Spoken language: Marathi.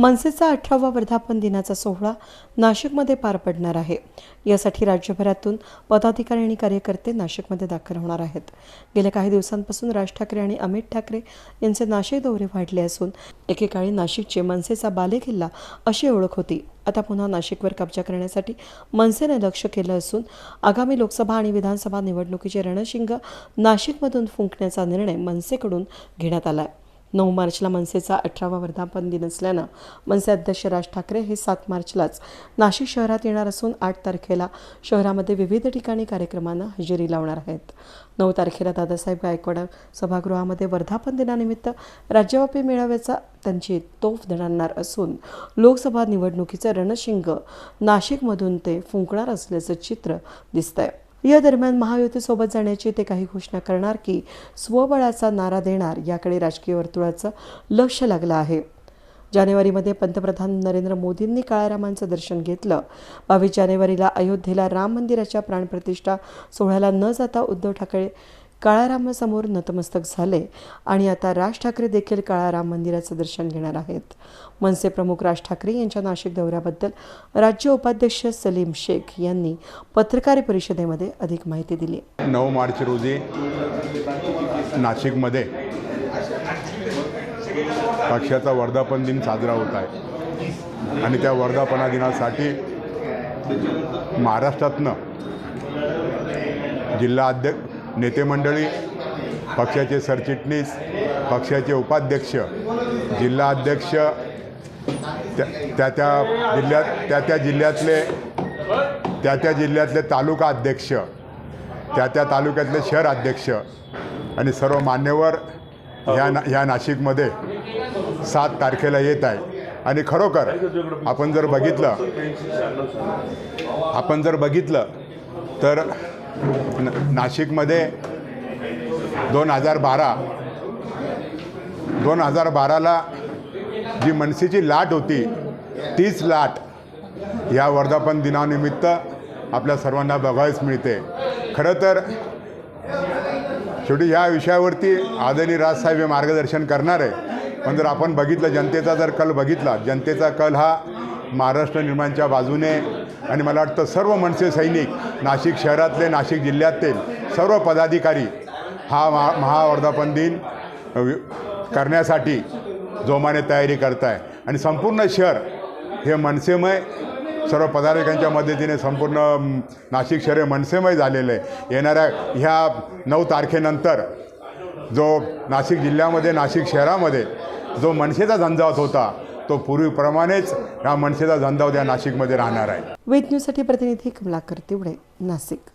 मनसेचा अठरावा वर्धापन दिनाचा सोहळा नाशिकमध्ये पार पडणार आहे. यासाठी राज्यभरातून पदाधिकारी आणि कार्यकर्ते नाशिकमध्ये दाखल होणार आहेत. गेल्या काही दिवसांपासून राज ठाकरे आणि अमित ठाकरे यांचे नाशिक दौरे वाढले असून एकेकाळी नाशिकचे मनसेचा बालेकिल्ला अशी ओळख होती. आता पुन्हा नाशिकवर कब्जा करण्यासाठी मनसेने लक्ष केलं असून आगामी लोकसभा आणि विधानसभा निवडणुकीचे रणशिंग नाशिकमधून फुंकण्याचा निर्णय मनसेकडून घेण्यात आला आहे नऊ मार्चला मनसेचा अठरावा वर्धापन दिन असल्यानं मनसे अध्यक्ष राज ठाकरे हे सात मार्चलाच नाशिक शहरात येणार असून आठ तारखेला शहरामध्ये विविध ठिकाणी कार्यक्रमांना हजेरी लावणार आहेत. नऊ तारखेला दादासाहेब गायकवाड सभागृहामध्ये वर्धापन दिनानिमित्त राज्यव्यापी मेळाव्याचा त्यांची तोफ धडणार असून लोकसभा निवडणुकीचं रणशिंग नाशिकमधून ते फुंकणार असल्याचं चित्र दिसतंय. या दरम्यान महायुतीसोबत जाण्याची ते काही घोषणा करणार की स्वबळाचा नारा देणार याकडे राजकीय वर्तुळाचं लक्ष लागलं आहे. जानेवारीमध्ये पंतप्रधान नरेंद्र मोदींनी काळारामांचं दर्शन घेतलं. बावीस जानेवारीला अयोध्येला राम मंदिराच्या प्राणप्रतिष्ठा सोहळ्याला न जाता उद्धव ठाकरे काळारामासमोर नतमस्तक झाले आणि आता राज ठाकरे देखील काळाराम मंदिराचं दर्शन घेणार आहेत. मनसे प्रमुख राज ठाकरे यांच्या नाशिक दौऱ्याबद्दल राज्य उपाध्यक्ष सलीम शेख यांनी पत्रकार परिषदेमध्ये अधिक माहिती दिली. नऊ मार्च रोजी नाशिकमध्ये पक्षाचा वर्धापन दिन साजरा होत आहे. आणि त्या वर्धापना दिनासाठी महाराष्ट्रातनं जिल्हा अध्यक्ष नेते मंडळी पक्षाचे सरचिटणीस पक्षाचे उपाध्यक्ष जिल्हा अध्यक्ष त्या त्या त्या जिल्ह्यात त्या त्या जिल्ह्यातले त्या त्या जिल्ह्यातले तालुका अध्यक्ष त्या त्या तालुक्यातले शहर अध्यक्ष आणि सर्व मान्यवर ह्या ना ह्या नाशिकमध्ये सात तारखेला येत आहे. आणि खरोखर आपण जर बघितलं आपण जर बघितलं तर न नाशिकमध्ये दोन हजार बारा दोन हजार बाराला जी मनसेची लाट होती तीच लाट या वर्धापन दिनानिमित्त आपल्या सर्वांना बघायच मिळते. खरं तर शेवटी या विषयावरती आदरणीय राजसाहेब हे मार्गदर्शन करणार आहे पण जर आपण बघितलं जनतेचा जर कल बघितला जनतेचा कल हा महाराष्ट्र निर्माणच्या बाजूने आणि मला वाटतं सर्व मनसे सैनिक नाशिक शहरातले नाशिक जिल्ह्यातील सर्व पदाधिकारी हा महा महावर्धापन दिन करण्यासाठी जोमाने तयारी करत आहे आणि संपूर्ण शहर हे मनसेमय सर्व पदाधिकाऱ्यांच्या मदतीने संपूर्ण नाशिक शहर हे मनसेमय झालेलं आहे. येणाऱ्या ह्या नऊ तारखेनंतर जो नाशिक जिल्ह्यामध्ये नाशिक शहरामध्ये जो मनसेचा झंझावत होता तो पूर्वीप्रमाणेच या मनसेचा झंझावत उद्या नाशिकमध्ये राहणार आहे. वेद न्यूजसाठी प्रतिनिधी कमलाकर तिवडे नाशिक.